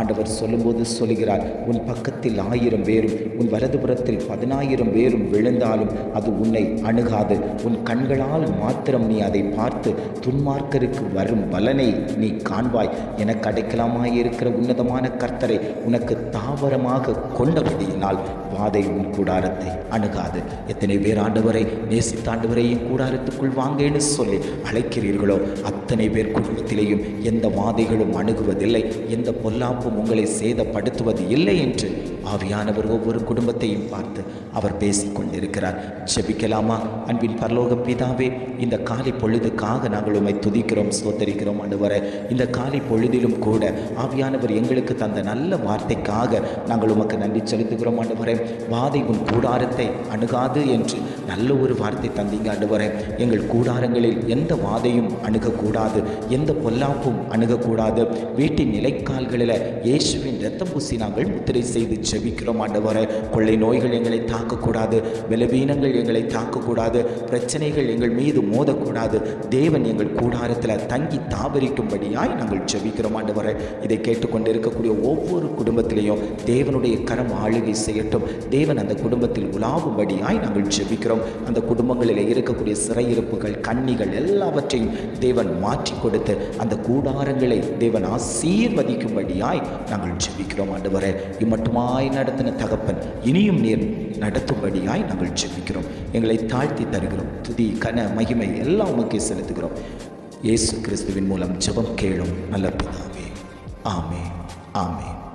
ஆண்டவர் சொல்லும்போது சொல்கிறார் உன் பக்கத்தில் ஆயிரம் பேரும் உன் வலதுபுறத்தில் பதினாயிரம் பேரும் விழுந்தாலும் அது உன்னை அணுகாது. உன் கண்களால் மாத்திரம் நீ அதை பார்த்து துன்மார்க்கருக்கு வரும் பலனை நீ காண்பாய். என கிடைக்கலாமாயிருக்கிற இருக்கிற உன்னதமான கர்த்தரை உனக்கு தாவரமாக கொண்டபடியினால் வாதை உன் கூடாரத்தை அணுகாது. எத்தனை பேர் ஆண்டவரை நேசித்த என் கூடாரத்துக்குள் வாங்கன்னு சொல்லி அழைக்கிறீர்களோ அத்தனை பேர் குடும்பத்திலேயும் எந்த வாதைகளும் அணுகுவதில்லை. எந்த பொல்லாப்பும் உங்களை சேதப்படுத்துவது இல்லை என்று ஆவியானவர் ஒவ்வொரு குடும்பத்தையும் பார்த்து அவர் பேசிக் கொண்டிருக்கிறார். ஜெபிக்கலாமா? அன்பின் பரலோக பிதாவே இந்த காலை பொழுதுக்காக நாங்கள் உம்மை துதிக்கிறோம் சோத்தரிக்கிறோம் அனுவர இந்த காலை பொழுதிலும் கூட ஆவியானவர் எங்களுக்கு தந்த நல்ல வார்த்தைக்காக நாங்கள் உமக்கு நன்றி செலுத்துகிறோம் ஆண்டவரே. வாதை உன் கூடாரத்தை அணுகாது என்று நல்ல ஒரு வார்த்தை தந்தீங்க ஆண்டவரே. எங்கள் கூடாரங்களில் எந்த வாதையும் அணுகக்கூடாது எந்த பொல்லாப்பும் அணுகக்கூடாது. வீட்டின் நிலைக்கால்களில் இயேசுவின் ரத்தம் பூசி நாங்கள் முத்திரை செய்து ஜெபிக்கிறோம் ஆண்டவரே. கொள்ளை நோய்கள் எங்களை தாக்கக்கூடாது பலவீனங்கள் எங்களை தாக்கக்கூடாது பிரச்சனைகள் எங்கள் மீது மோதக்கூடாது. தேவன் எங்கள் கூடாரத்தில் தங்கி தாபரிக்கும்படியாய் நாங்கள் ஜெபிக்கிறோம் ஆண்டவரே. இதை கேட்டுக்கொண்டு இருக்கக்கூடிய ஒவ்வொரு குடும்பத்திலையும் தேவனுடைய கரம் ஆளுகை செய்யட்டும். தேவன் அந்த குடும்பத்தில் உலாவும்படியாய் நாங்கள் ஜெபிக்கிறோம். அந்த குடும்பங்களில் இருக்கக்கூடிய சிறையிருப்புகள் கண்ணிகள் எல்லாவற்றையும் தேவன் மாற்றி கொடுத்து அந்த கூடாரங்களை தேவன் ஆசீர்வதிக்கும்படியாய் நாங்கள் ஜெபிக்கிறோம் ஆண்டவரே. இம்மட்டுமாய் நடத்தின தகப்பன் இனியும் நீர் நடத்தும்படியாய் நாங்கள் ஜெபிக்கிறோம். எங்களை தாழ்த்தி தருகிறோம். துதி கன மகிமை எல்லாம் உமக்கே செலுத்துகிறோம். இயேசு கிறிஸ்துவின் மூலம் ஜெபம் கேளும் நல்ல பிதாவே. ஆமே ஆமே